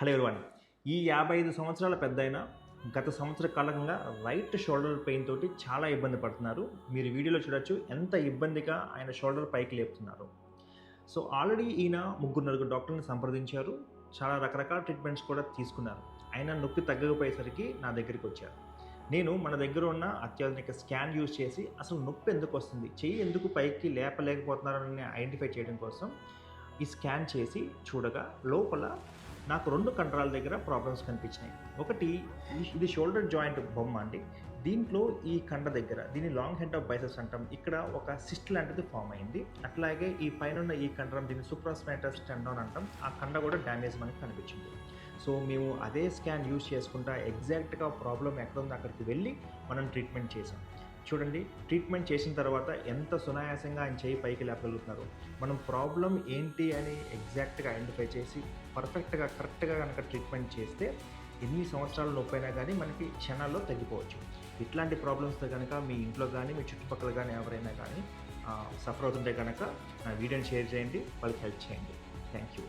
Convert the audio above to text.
Hello everyone ఈ యాభై ఐదు సంవత్సరాల పెద్దయిన గత సంవత్సర కాలంగా రైట్ షోల్డర్ పెయిన్ తోటి చాలా ఇబ్బంది పడుతున్నారు. మీరు వీడియోలో చూడొచ్చు ఎంత ఇబ్బందిగా ఆయన షోల్డర్ పైకి లేపుతున్నారు. సో ఆల్రెడీ ఈయన ముగ్గురు నలుగురు డాక్టర్ని సంప్రదించారు. చాలా రకరకాల ట్రీట్మెంట్స్ కూడా తీసుకున్నారు. అయినా నొప్పి తగ్గకపోయేసరికి నా దగ్గరికి వచ్చారు. నేను మన దగ్గర ఉన్న అత్యాధునిక స్కాన్ యూజ్ చేసి అసలు నొప్పి ఎందుకు వస్తుంది చెయ్యి ఎందుకు పైకి లేపలేకపోతున్నారని ఐడెంటిఫై చేయడం కోసం ఈ స్కాన్ చేసి చూడగా లోపల నాకు రెండు కండరాల దగ్గర ప్రాబ్లమ్స్ కనిపించినాయి. ఒకటి ఇది షోల్డర్ జాయింట్ బొమ్మ అండి. దీంట్లో ఈ కండ దగ్గర దీన్ని లాంగ్ హెడ్ ఆఫ్ బైసెస్ అంటాం. ఇక్కడ ఒక సిస్ట్ లాంటిది ఫామ్ అయింది. అట్లాగే ఈ పైన ఉన్న ఈ కండరం దీన్ని సూప్రాస్మైటస్ టెండోన్ అంటాం. ఆ కండ కూడా డ్యామేజ్ మనకి కనిపించింది. సో మేము అదే స్కాన్ యూజ్ చేసుకుంటా ఎగ్జాక్ట్గా ప్రాబ్లం ఎక్కడ ఉందో అక్కడికి వెళ్ళి మనం ట్రీట్మెంట్ చేసాం చూడండి ట్రీట్మెంట్ చేసిన తర్వాత ఎంత సునాయాసంగా ఆయన చేయి పైకి లేపగలుగుతున్నారు? మనం ప్రాబ్లం ఏంటి అని ఎగ్జాక్ట్గా ఐడెంటిఫై చేసి పర్ఫెక్ట్గా కరెక్ట్గా కనుక ట్రీట్మెంట్ చేస్తే ఎన్ని సంవత్సరాలు నొప్పైనా కానీ మనకి క్షణాల్లో తగ్గిపోవచ్చు. ఇట్లాంటి ప్రాబ్లమ్స్తో కనుక మీ ఇంట్లో కానీ మీ చుట్టుపక్కల కానీ ఎవరైనా కానీ సఫర్ అవుతుంటే కనుక నా వీడియోని షేర్ చేయండి వాళ్ళకి హెల్ప్ చేయండి. Thank you